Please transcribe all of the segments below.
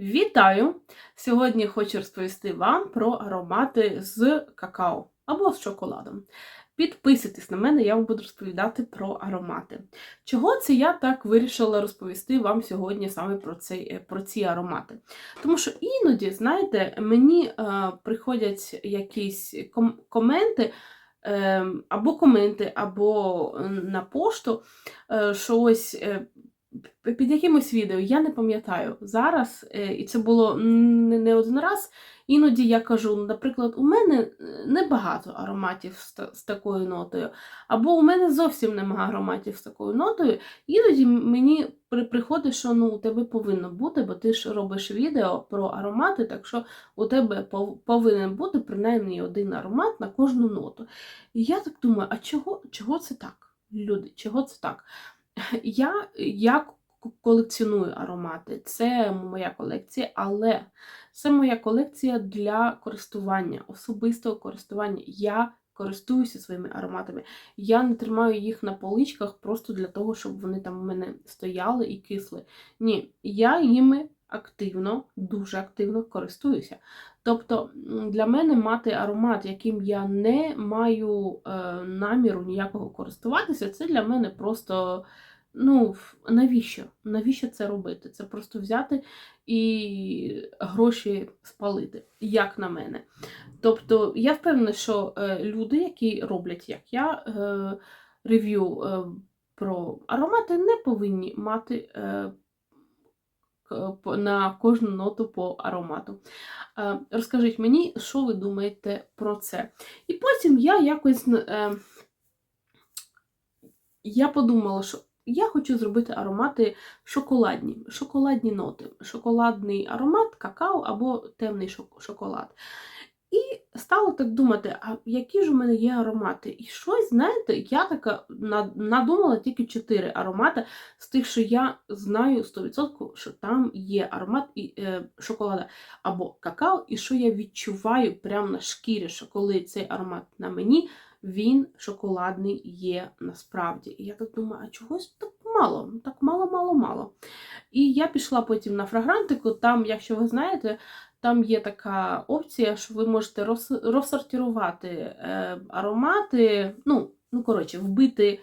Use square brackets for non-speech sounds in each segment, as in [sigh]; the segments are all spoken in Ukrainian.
Вітаю! Сьогодні хочу розповісти вам про аромати з какао або з шоколадом. Підписуйтесь на мене, я вам буду розповідати про аромати. Чого це я так вирішила розповісти вам сьогодні саме про, цей, про ці аромати? Тому що іноді, знаєте, мені е, приходять якісь ком- коменти. е, Або коменти, або е, на пошту, е, що ось е, під якимось відео, я не пам'ятаю зараз, е, і це було не один раз. Іноді я кажу, наприклад, у мене е, небагато ароматів з, такою нотою, або у мене зовсім немає ароматів з такою нотою. Іноді мені приходить, що ну, у тебе повинно бути, бо ти ж робиш відео про аромати, так що у тебе повинен бути принаймні один аромат на кожну ноту. І я так думаю, а чого, чого це так? Люди, чого це так? Я, я колекціоную аромати, це моя колекція, але це моя колекція для користування, особистого користування. Я користуюся своїми ароматами. Я не тримаю їх на поличках просто для того, щоб вони там у мене стояли і кисли. Ні, я їми активно, дуже активно користуюся. Тобто для мене мати аромат, яким я не маю е, наміру ніякого користуватися, це для мене просто. Ну, навіщо? Навіщо це робити? Це просто взяти і гроші спалити, як на мене. Тобто, я впевнена, що е, люди, які роблять, як я, е, рев'ю про аромати, не повинні мати на кожну ноту по аромату. Е, Розкажіть мені, що ви думаєте про це. І потім я якось е, я подумала, що я хочу зробити аромати шоколадні, шоколадні ноти, шоколадний аромат, какао або темний шоколад. І стала так думати, а які ж у мене є аромати? І щось, знаєте, я така надумала тільки чотири аромати з тих, що я знаю 100%, що там є аромат і, е, шоколада або какао, і що я відчуваю прямо на шкірі, що коли цей аромат на мені, він шоколадний є насправді. І я так думаю, а чогось так мало, так мало, мало, мало. І я пішла потім на фрагрантику, там, якщо ви знаєте, там є така опція, що ви можете роз, розсортувати е, аромати, ну, ну, коротше, вбити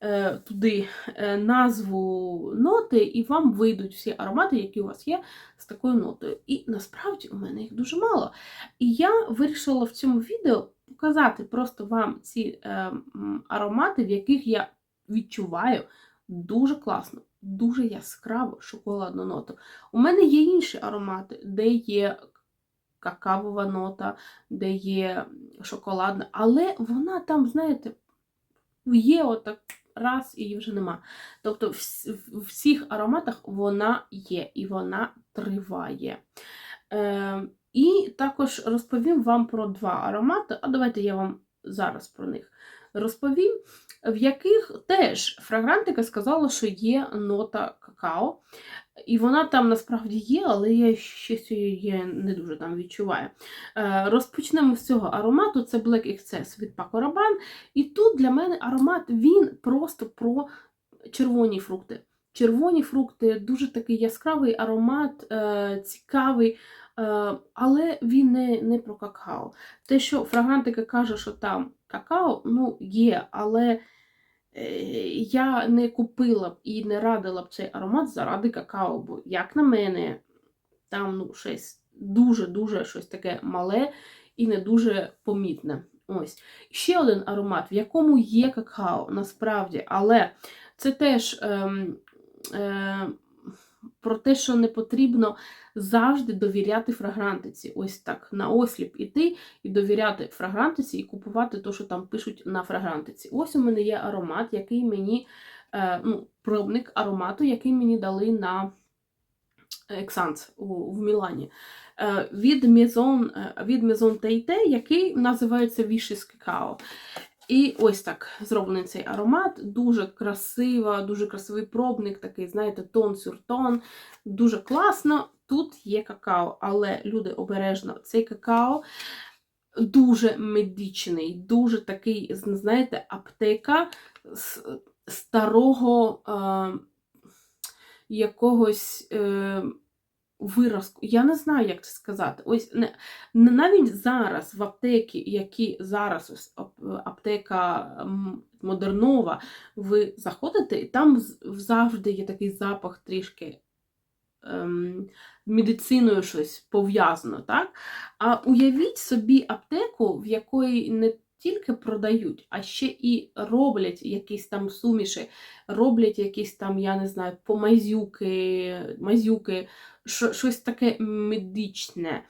е, туди е, назву ноти, і вам вийдуть всі аромати, які у вас є з такою нотою. І насправді у мене їх дуже мало. І я вирішила в цьому відео показати просто вам ці аромати, в яких я відчуваю дуже класно, дуже яскраву шоколадну ноту. У мене є інші аромати, де є какавова нота, де є шоколадна, але вона там, знаєте, є отак раз і її вже нема. Тобто в всіх ароматах вона є і вона триває. Е, і також розповім вам про два аромати, а давайте я вам зараз про них розповім, в яких теж фрагрантика сказала, що є нота какао. І вона там насправді є, але я щось її не дуже там відчуваю. Е, Розпочнемо з цього аромату. Це Black Excess від Paco Rabanne. І тут для мене аромат він просто про червоні фрукти. Червоні фрукти, дуже такий яскравий аромат, е, цікавий, але він не, не про какао. Те, що фрагрантика каже, що там какао, ну є, але е, я не купила б і не радила б цей аромат заради какао, бо, як на мене, там ну, щось дуже-дуже щось таке мале і не дуже помітне. Ось. Ще один аромат, в якому є какао, насправді, але це теж ем, е, про те, що не потрібно завжди довіряти фрагрантиці. Ось так, на осліп іти і довіряти фрагрантиці і купувати те, що там пишуть на фрагрантиці. Ось у мене є аромат, який мені, е, ну, пробник аромату, який мені дали на Ексанс в Мілані. Е, від Maison, е, від Maison Teite, який називається Vicious Cacao. І ось так зроблений цей аромат. Дуже красиво, дуже красивий пробник, такий, знаєте, тон сюр тон. Дуже класно. Тут є какао, але люди обережно, цей какао дуже медичний, дуже такий, знаєте, аптека старого е, якогось. Е, виразку. Я не знаю, як це сказати. Ось не, навіть зараз в аптеки, які зараз ось аптека модернова, ви заходите, і там завжди є такий запах трішки. Ем, медициною щось пов'язано, так? А уявіть собі аптеку, в якої не тільки продають, а ще і роблять якісь там суміші, роблять якісь там, я не знаю, помазюки, мазюки, щось таке медичне.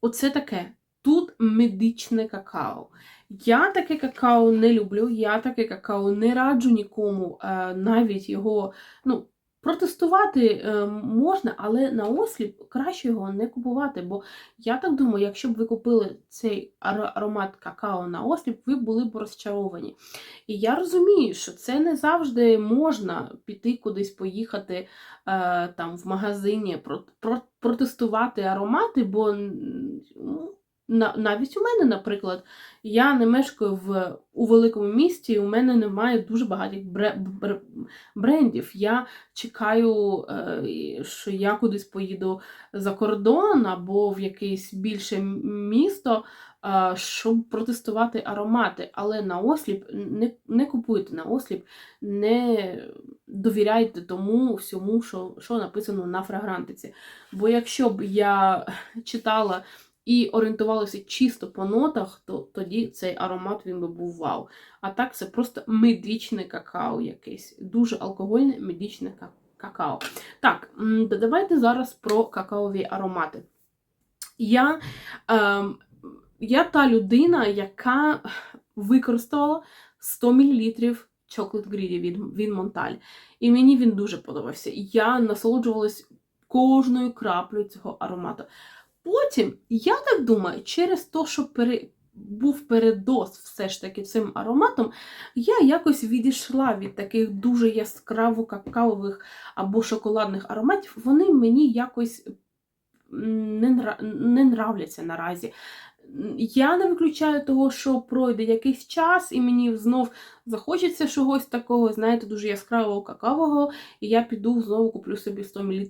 Оце таке. Тут медичне какао. Я таке какао не люблю, я таке какао не раджу нікому, е, навіть його, ну, протестувати е, можна, але на осліп краще його не купувати. Бо я так думаю, якщо б ви купили цей аромат какао на осліп, ви були б розчаровані. І я розумію, що це не завжди можна піти кудись поїхати е, там в магазині, про, про, протестувати аромати, бо ну, навіть у мене, наприклад, я не мешкаю в, у великому місті, і у мене немає дуже багатих бре, бре- брендів. Я чекаю, е, що я кудись поїду за кордон або в якесь більше місто, е, щоб протестувати аромати. Але на осліп не, не купуйте на осліп, не довіряйте тому всьому, що, що написано на фрагрантиці. Бо якщо б я [laughs] читала і орієнтувалася чисто по нотах, то тоді цей аромат він би був вау. А так це просто медичне какао якесь. Дуже алкогольне медичне какао. Так, давайте зараз про какаові аромати. Я, ем, я та людина, яка використала 100 мл Chocolate Greedy від, від Монталь. І мені він дуже подобався. Я насолоджувалась кожною краплею цього аромату. Потім, я так думаю, через те, що пере... був передоз все ж таки цим ароматом, я якось відійшла від таких дуже яскраво какаових або шоколадних ароматів. Вони мені якось не нравляться наразі. Я не виключаю того, що пройде якийсь час, і мені знов захочеться чогось такого, знаєте, дуже яскравого какавого, і я піду знову куплю собі 100 мл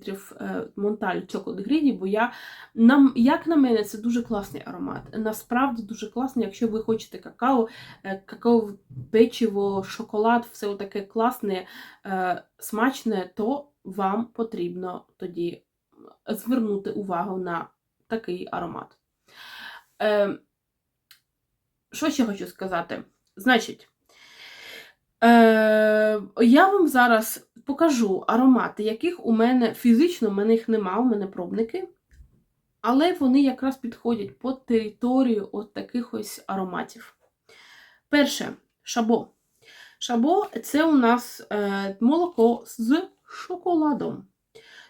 Монталь Chocolate Greedy, бо я, нам, як на мене, це дуже класний аромат. Насправді дуже класний, якщо ви хочете какао, е, какао, печиво, шоколад, все таке класне, е, смачне, то вам потрібно тоді звернути увагу на такий аромат. Е, що ще хочу сказати? Значить, е, я вам зараз покажу аромати, яких у мене фізично, у мене їх нема, у мене пробники. Але вони якраз підходять по територію от таких ось ароматів. Перше шабо. Шабо це у нас е, молоко з шоколадом.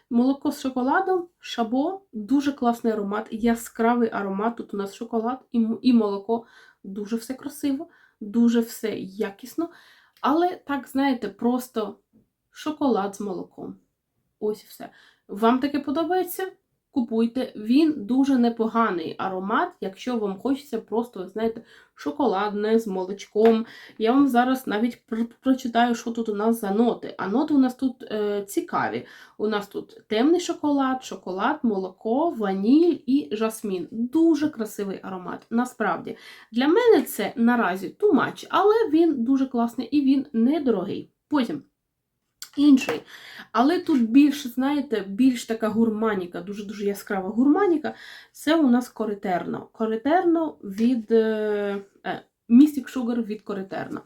Молоко з шоколадом, шабо, дуже класний аромат, яскравий аромат. Тут у нас шоколад і, молоко. Дуже все красиво, дуже все якісно. Але так, знаєте, просто шоколад з молоком. Ось і все. Вам таке подобається? Купуйте. Він дуже непоганий аромат, якщо вам хочеться просто, знаєте, шоколадне з молочком. Я вам зараз навіть пр- прочитаю, що тут у нас за ноти. А ноти у нас тут е, цікаві. У нас тут темний шоколад, шоколад, молоко, ваніль і жасмін. Дуже красивий аромат. Насправді, для мене це наразі much, але він дуже класний і він недорогий. Потім. Інший. Але тут більш, знаєте, більш така гурманіка, дуже-дуже яскрава гурманіка. Це у нас коритерно. Коритерно від е, е, Mystic Sugar від коритерно.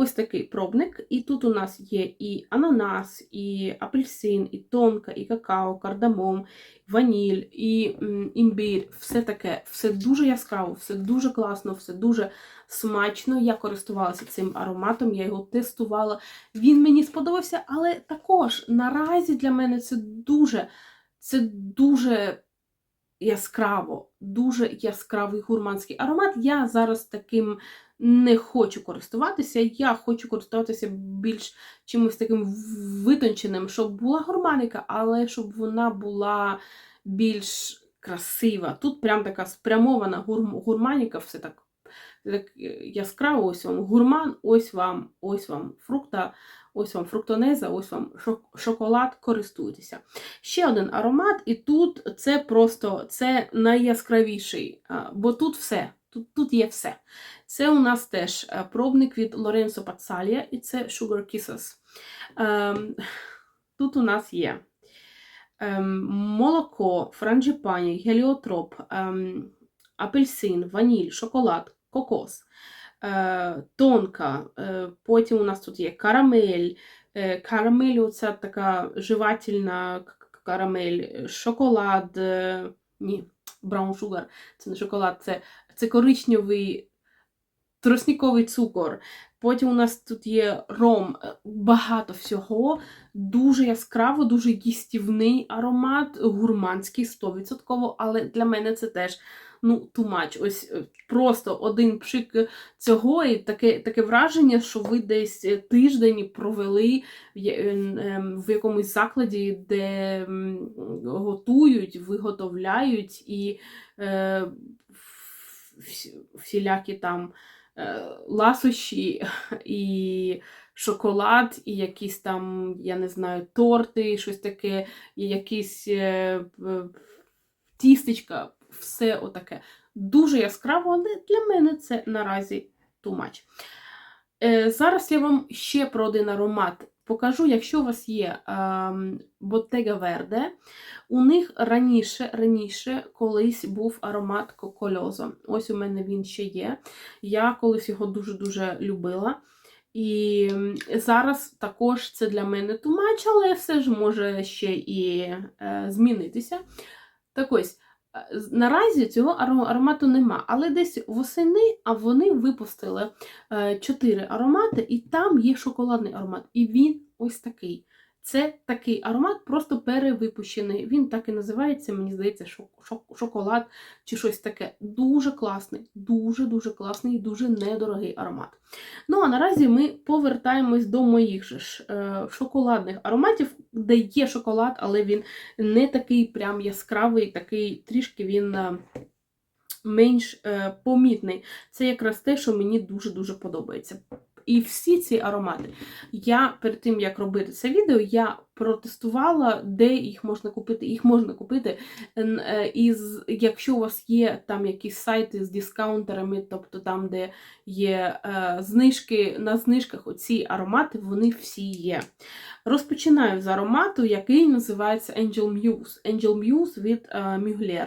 Ось такий пробник. І тут у нас є і ананас, і апельсин, і тонка, і какао, кардамом, ваніль, і імбір. Все таке, все дуже яскраво, все дуже класно, все дуже смачно. Я користувалася цим ароматом, я його тестувала. Він мені сподобався, але також наразі для мене це дуже, це дуже яскраво, дуже яскравий гурманський аромат. Я зараз таким не хочу користуватися. Я хочу користуватися більш чимось таким витонченим, щоб була гурманіка, але щоб вона була більш красива. Тут прям така спрямована гурманіка, все так. Так яскраво, ось вам гурман, ось вам, ось вам фрукта, Ось вам фруктонеза, ось вам шоколад, користуйтеся. Ще один аромат, і тут це просто це найяскравіший, бо тут все. Тут, тут є все. Це у нас теж е, пробник від Лоренцо Пацалія, і це Sugar Kisses. Ем, тут у нас є ем, молоко, франджипані, геліотроп, ем, апельсин, ваніль, шоколад, кокос, е, тонка. Е, потім у нас тут є карамель. Е, карамель оця така жевательна карамель, шоколад. Е, ні, браун шугар. Це не шоколад, це, це коричневий тростниковий цукор. Потім у нас тут є ром, багато всього, дуже яскраво, дуже їстівний аромат, гурманський 100%, але для мене це теж ну, much. Ось е, просто один пшик цього, і таке, таке враження, що ви десь е, тиждень провели е, ем, в якомусь закладі, де готують, виготовляють і всілякі там е, ласощі і шоколад, і якісь там, я не знаю, торти, щось таке, і якісь е, тістечка, все отаке. Дуже яскраво, але для мене це наразі much. Е, зараз я вам ще про один аромат покажу. Якщо у вас є ем, Bottega Verde, у них раніше, раніше колись був аромат Кокольозо. Ось у мене він ще є. Я колись його дуже-дуже любила. І зараз також це для мене much, але все ж може ще і е, змінитися. Так ось, наразі цього аромату нема, але десь восени, а вони випустили е, чотири аромати, і там є шоколадний аромат. І він ось такий. Це такий аромат, просто перевипущений. Він так і називається, мені здається, шок- шок- шоколад чи щось таке. Дуже класний, дуже-дуже класний і дуже недорогий аромат. Ну, а наразі ми повертаємось до моїх же ж е, шоколадних ароматів, де є шоколад, але він не такий прям яскравий, такий трішки він. е, Менш е, помітний. Це якраз те, що мені дуже-дуже подобається. І всі ці аромати. Я перед тим, як робити це відео, я протестувала, де їх можна купити. Їх можна купити. е, Із, якщо у вас є там якісь сайти з дискаунтерами, тобто там, де є е, знижки, на знижках оці аромати, вони всі є. Розпочинаю з аромату, який називається Angel Muse. Angel Muse від е, Mugler.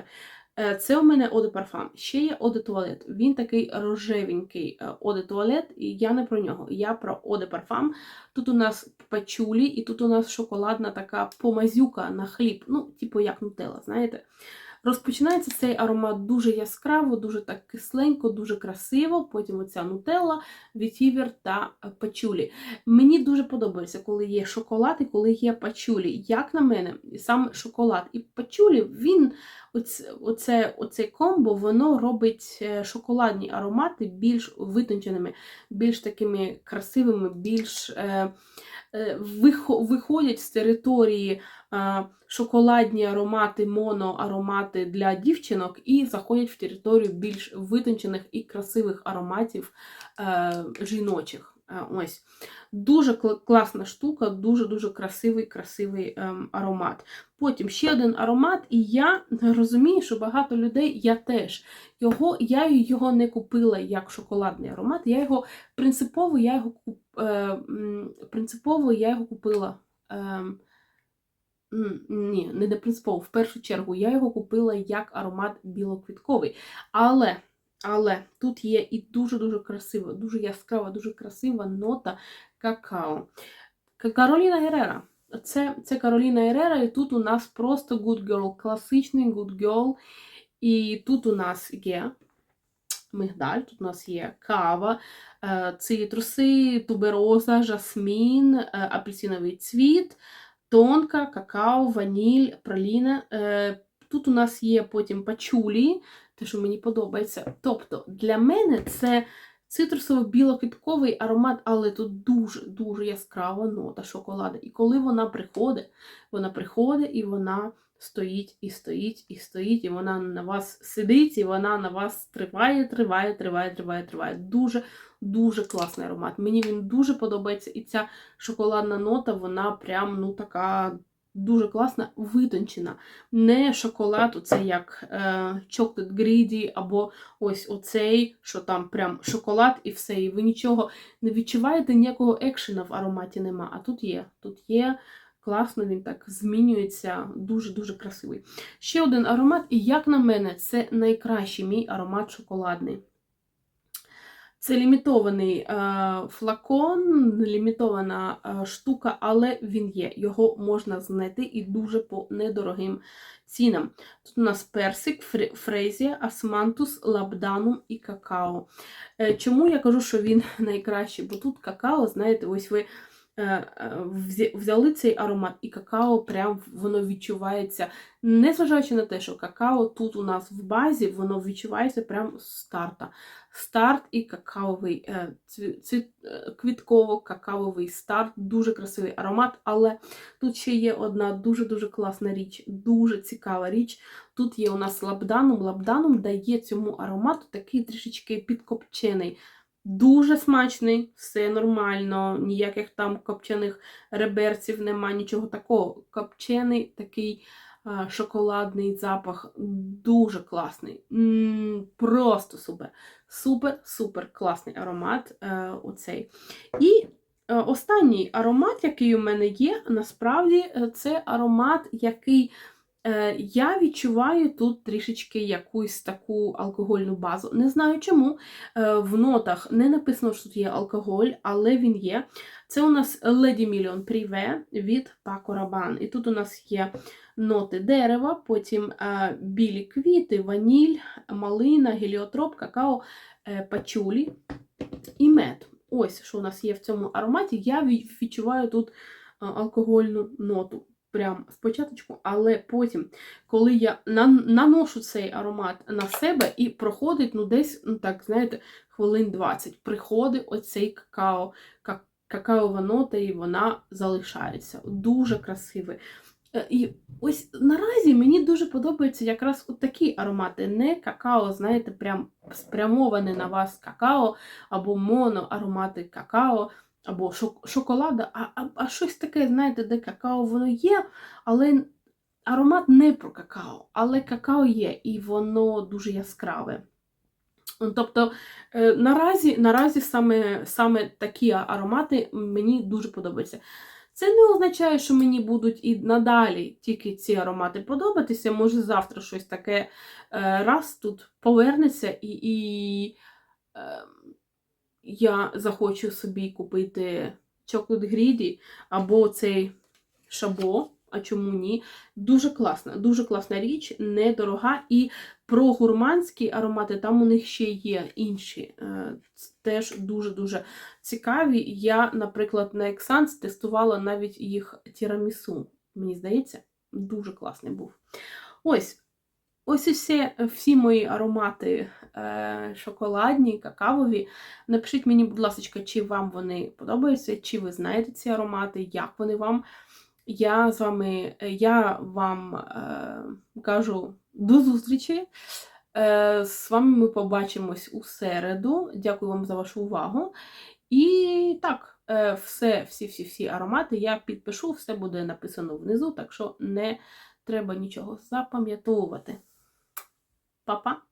Е, Це у мене Оде Парфам. Ще є Оде Туалет. Він такий рожевенький Оде Туалет, і я не про нього. Я про Оде Парфам. Тут у нас пачулі, і тут у нас шоколадна така помазюка на хліб. Ну, типу як нутелла, знаєте. Розпочинається цей аромат дуже яскраво, дуже так кисленько, дуже красиво. Потім оця нутелла, вітівер та пачулі. Мені дуже подобається, коли є шоколад і коли є пачулі. Як на мене, саме шоколад і пачулі, він оце, оце, оце комбо, воно робить е, шоколадні аромати більш витонченими, більш такими красивими, більш е, виходять з території е, шоколадні аромати, моноаромати для дівчинок і заходять в територію більш витончених і красивих ароматів е, жіночих. Е, Ось. Дуже класна штука, дуже-дуже красивий, красивий ем, аромат. Потім ще один аромат, і я [laughs] розумію, що багато людей, я теж його, я його не купила як шоколадний аромат. Я його принципово я його е, принципово я його купила. Е, ні, не принципово. В першу чергу я його купила як аромат білоквітковий. Але, але тут є і дуже-дуже красива, дуже яскрава, дуже красива нота какао. Кароліна Герера. Це, це Кароліна Герера, і тут у нас просто Good Girl, класичний Good Girl. І тут у нас є мигдаль, тут у нас є кава, е, цитруси, тубероза, жасмін, е, апельсиновий цвіт, тонка, какао, ваніль, праліна. Е, Тут у нас є потім пачулі, те, що мені подобається. Тобто для мене це цитрусово-білоквітковий аромат, але тут дуже-дуже яскрава нота шоколаду. І коли вона приходить, вона приходить і вона стоїть і стоїть, і стоїть, і вона на вас сидить, і вона на вас триває, триває, триває, триває, триває. Дуже, дуже класний аромат. Мені він дуже подобається. І ця шоколадна нота, вона прям ну така дуже класна, витончена. Не шоколад, оце як е, chocolate greedy, або ось оцей, що там прям шоколад і все. І ви нічого не відчуваєте, ніякого екшена в ароматі нема. А тут є. Тут є. Класно, він так змінюється, дуже-дуже красивий. Ще один аромат, і як на мене, це найкращий мій аромат шоколадний. Це лімітований е, флакон, лімітована е, штука, але він є. Його можна знайти і дуже по недорогим цінам. Тут у нас персик, фрезія, асмантус, лабданум і какао. Е, чому я кажу, що він [laughs] найкращий? Бо тут какао, знаєте, ось ви взяли цей аромат, і какао прям воно відчувається. Незважаючи на те, що какао тут у нас в базі, воно відчувається прям з старта. Старт і какаовий, е, е, квітково-какаовий старт, дуже красивий аромат, але тут ще є одна дуже-дуже класна річ, дуже цікава річ. Тут є у нас лабданум. Лабданум дає цьому аромату такий трішечки підкопчений. Дуже смачний, все нормально, ніяких там копчених реберців нема, нічого такого. Копчений такий а, шоколадний запах, дуже класний. М, Просто супер. Супер-супер класний аромат. е, оцей. І е, останній аромат, який у мене є, насправді е, це аромат, який я відчуваю тут трішечки якусь таку алкогольну базу. Не знаю чому. Е, в нотах не написано, що тут є алкоголь, але він є. Це у нас Lady Million Privé від Paco Rabanne. І тут у нас є ноти дерева, потім е, білі квіти, ваніль, малина, геліотроп, какао, е, пачулі і мед. Ось що у нас є в цьому ароматі. Я відчуваю тут е, алкогольну ноту. Прям спочатку, але потім, коли я нан- наношу цей аромат на себе і проходить, ну, десь, ну так, знаєте, хвилин 20, приходить оцей какао, ка- какаова нота, і вона залишається. Дуже красивий. Е, І ось наразі мені дуже подобаються якраз от такі аромати. Не какао, знаєте, прям спрямоване на вас какао, або моноаромати какао, або шоколада, а, а, а щось таке, знаєте, де какао воно є, але аромат не про какао, але какао є, і воно дуже яскраве. Тобто е, наразі, наразі саме, саме такі аромати мені дуже подобаються. Це не означає, що мені будуть і надалі тільки ці аромати подобатися. Може, завтра щось таке е, раз тут повернеться, і, і е, я захочу собі купити Chocolate Greedy або цей шабо. А чому ні? Дуже класна, дуже класна річ, недорога. І про гурманські аромати там у них ще є інші. е, Теж дуже-дуже цікаві. Я, наприклад, на Ексанс тестувала навіть їх тірамісу. Мені здається, дуже класний був. Ось. Ось і все, всі мої аромати е, шоколадні, какавові. Напишіть мені, будь ласка, чи вам вони подобаються, чи ви знаєте ці аромати, як вони вам. Я з вами, я вам е, кажу до зустрічі. Е, з вами ми побачимось у середу. Дякую вам за вашу увагу. І так, е, все, всі-всі-всі аромати я підпишу, все буде написано внизу, так що не треба нічого запам'ятовувати. Papa. Pa.